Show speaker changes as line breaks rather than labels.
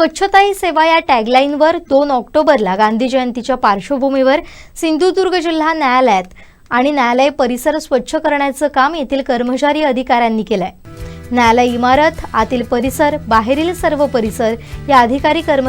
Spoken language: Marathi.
स्वच्छता ही सेवा या टॅगलाईनवर दोन ऑक्टोबरला गांधी जयंतीच्या पार्श्वभूमीवर सिंधुदुर्ग जिल्हा न्यायालयात आणि न्यायालय परिसर स्वच्छ करण्याचं काम येथील कर्मचारी अधिकाऱ्यांनी केलंय. न्यायालय इमारत आतील परिसर बाहेरील सर्व परिसर या अधिकारी कर्म